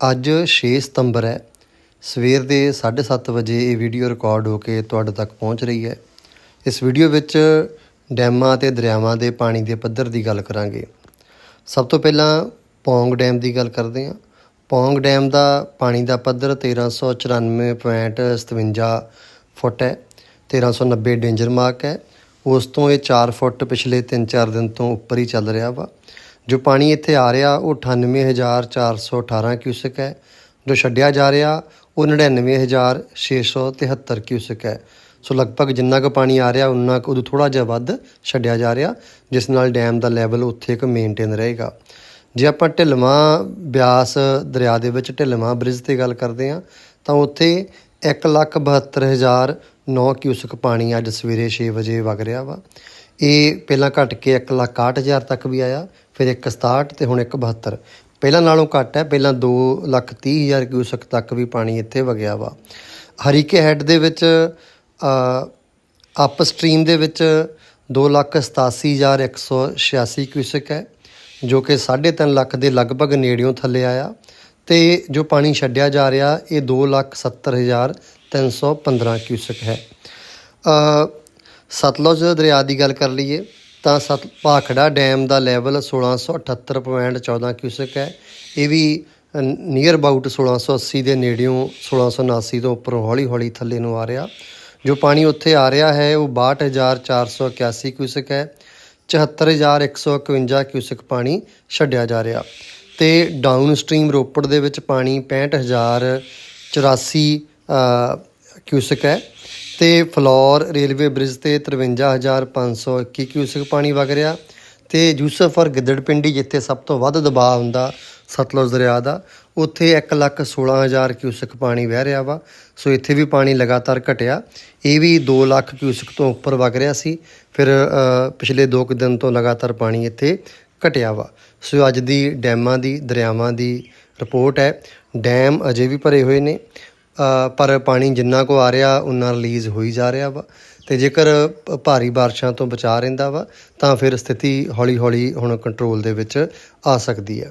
ਅੱਜ 6 ਸਤੰਬਰ ਹੈ। ਸਵੇਰ ਦੇ 7:30 ਵਜੇ ਇਹ ਵੀਡੀਓ ਰਿਕਾਰਡ ਹੋ ਕੇ ਤੁਹਾਡੇ ਤੱਕ ਪਹੁੰਚ ਰਹੀ ਹੈ। ਇਸ ਵੀਡੀਓ ਵਿੱਚ ਡੈਮਾਂ ਤੇ ਦਰਿਆਵਾਂ ਦੇ ਪਾਣੀ ਦੇ ਪੱਧਰ ਦੀ ਗੱਲ ਕਰਾਂਗੇ। ਸਭ ਤੋਂ ਪਹਿਲਾਂ ਪੌਂਗ ਡੈਮ ਦੀ ਗੱਲ ਕਰਦੇ ਹਾਂ। ਪੌਂਗ ਡੈਮ ਦਾ ਪਾਣੀ ਦਾ ਪੱਧਰ 1394.57 ਫੁੱਟ ਹੈ। 1390 ਡੇਂਜਰ ਮਾਰਕ ਹੈ। ਉਸ ਤੋਂ ਇਹ 4 ਫੁੱਟ ਪਿਛਲੇ 3-4 ਦਿਨ ਤੋਂ ਉੱਪਰ ਹੀ ਚੱਲ ਰਿਹਾ ਵਾ। ਜੋ ਪਾਣੀ ਇੱਥੇ ਆ ਰਿਹਾ, ਉਹ 98418 ਕਿਊਸਕ ਹੈ। ਜੋ ਛੱਡਿਆ ਜਾ ਰਿਹਾ, ਉਹ 99673 ਕਿਊਸਕ ਹੈ। ਸੋ ਲਗਭਗ ਜਿੰਨਾ ਕੁ ਪਾਣੀ ਆ ਰਿਹਾ, ਉਨਾ ਕੁ ਉਦੋਂ ਥੋੜਾ ਜਿਹਾ ਵੱਧ ਛੱਡਿਆ ਜਾ ਰਿਹਾ, ਜਿਸ ਨਾਲ ਡੈਮ ਦਾ ਲੈਵਲ ਉੱਥੇ ਇੱਕ ਮੇਨਟੇਨ ਰਹੇਗਾ। ਜੇ ਆਪਾਂ ਢਿਲਵਾਂ ਬਿਆਸ ਦਰਿਆ ਦੇ ਵਿੱਚ ਢਿਲਵਾਂ ਬ੍ਰਿਜ ਤੇ ਗੱਲ ਕਰਦੇ ਹਾਂ, ਤਾਂ ਉੱਥੇ 172009 ਕਿਊਸਕ ਪਾਣੀ ਅੱਜ ਸਵੇਰੇ 6 ਵਜੇ ਵਗ ਰਿਹਾ ਵਾ। ਇਹ ਪਹਿਲਾਂ ਘਟ ਕੇ 161000 ਤੱਕ ਵੀ ਆਇਆ ਫਿਰ 167 ਤੇ ਹੁਣ 172 ਪਹਿਲਾਂ ਨਾਲੋਂ ਘੱਟ ਹੈ ਪਹਿਲਾਂ 230000 ਕਿਊਸਕ ਤੱਕ ਵੀ ਪਾਣੀ ਇੱਥੇ ਵਗਿਆ ਵਾ। ਹਰੀਕੇ ਹੈੱਡ ਦੇ ਵਿੱਚ ਅਪ ਸਟ੍ਰੀਮ ਦੇ ਵਿੱਚ 287186 ਕਿਊਸਕ ਹੈ ਜੋ ਕਿ 3.5 ਲੱਖ ਦੇ ਲਗਭਗ ਨੇੜਿਓਂ ਥੱਲੇ ਆਇਆ। ਤੇ ਜੋ ਪਾਣੀ ਛੱਡਿਆ ਜਾ ਰਿਹਾ ਇਹ 270315 ਕਿਊਸਕ ਹੈ। ਅ, ਸਤਲੁਜ ਦਰਿਆ ਦੀ ਗੱਲ ਕਰ ਲਈਏ, ਤਾਂ ਸਤ, ਭਾਖੜਾ ਡੈਮ ਦਾ ਲੈਵਲ 1678.14 ਕਿਊਸਕ ਹੈ। ਇਹ ਵੀ ਨੀਅਰ ਅਬਾਊਟ 1680 ਦੇ ਨੇੜਿਓਂ 1679 ਤੋਂ ਉੱਪਰੋਂ ਹੌਲੀ-ਹੌਲੀ ਥੱਲੇ ਨੂੰ ਆ ਰਿਹਾ। ਜੋ ਪਾਣੀ ਉੱਥੇ ਆ ਰਿਹਾ ਹੈ, ਉਹ 62481 ਕਿਊਸਕ ਹੈ। 74151 ਕਿਊਸਕ ਪਾਣੀ ਛੱਡਿਆ ਜਾ ਰਿਹਾ। ਤੇ ਡਾਊਨ ਸਟ੍ਰੀਮ ਰੋਪੜ ਦੇ ਵਿੱਚ ਪਾਣੀ 65084 ਕਿਊਸਕ ਹੈ। ਤੇ ਫਲੋਰ ਰੇਲਵੇ ਬ੍ਰਿਜ ਤੇ 53521 ਕਿਊਸਕ ਪਾਣੀ ਵਗ ਰਿਹਾ ਤੇ ਯੂਸਫਰ ਗਿੱਦੜਪਿੰਡੀ ਜਿੱਥੇ ਸਭ ਤੋਂ ਵੱਧ ਦਬਾਅ ਹੁੰਦਾ ਸਤਲੁਜ ਦਰਿਆ ਦਾ, ਉੱਥੇ 116000 ਕਿਊਸਕ ਪਾਣੀ ਵਹਿ ਰਿਹਾ ਵਾ। ਸੋ ਇੱਥੇ ਵੀ ਪਾਣੀ ਲਗਾਤਾਰ ਘਟਿਆ। ਇਹ ਵੀ 2 ਲੱਖ ਕਿਊਸਕ ਤੋਂ ਉੱਪਰ ਵਗ ਰਿਹਾ ਸੀ। ਫਿਰ ਪਿਛਲੇ 2 ਕੁ ਦਿਨ ਤੋਂ ਲਗਾਤਾਰ ਪਾਣੀ ਇੱਥੇ ਘਟਿਆ ਵਾ। ਸੋ ਅੱਜ ਦੀ ਡੈਮਾਂ ਦੀ, ਦਰਿਆਵਾਂ ਦੀ ਰਿਪੋਰਟ ਹੈ। ਡੈਮ ਅਜੇ ਵੀ ਭਰੇ ਹੋਏ ਨੇ। ਪਰ ਪਾਣੀ ਜਿੰਨਾ ਕੋ ਆ ਰਿਹਾ, ਉਨਾ ਰਿਲੀਜ਼ ਹੋਈ ਜਾ ਰਿਹਾ ਵਾ। ਤੇ ਜੇਕਰ ਭਾਰੀ ਬਾਰਿਸ਼ਾਂ ਤੋਂ ਬਚਾ ਰਹਿੰਦਾ ਵਾ, ਤਾਂ ਫਿਰ ਸਥਿਤੀ ਹੌਲੀ-ਹੌਲੀ ਹੁਣ ਕੰਟਰੋਲ ਦੇ ਵਿੱਚ ਆ ਸਕਦੀ ਹੈ।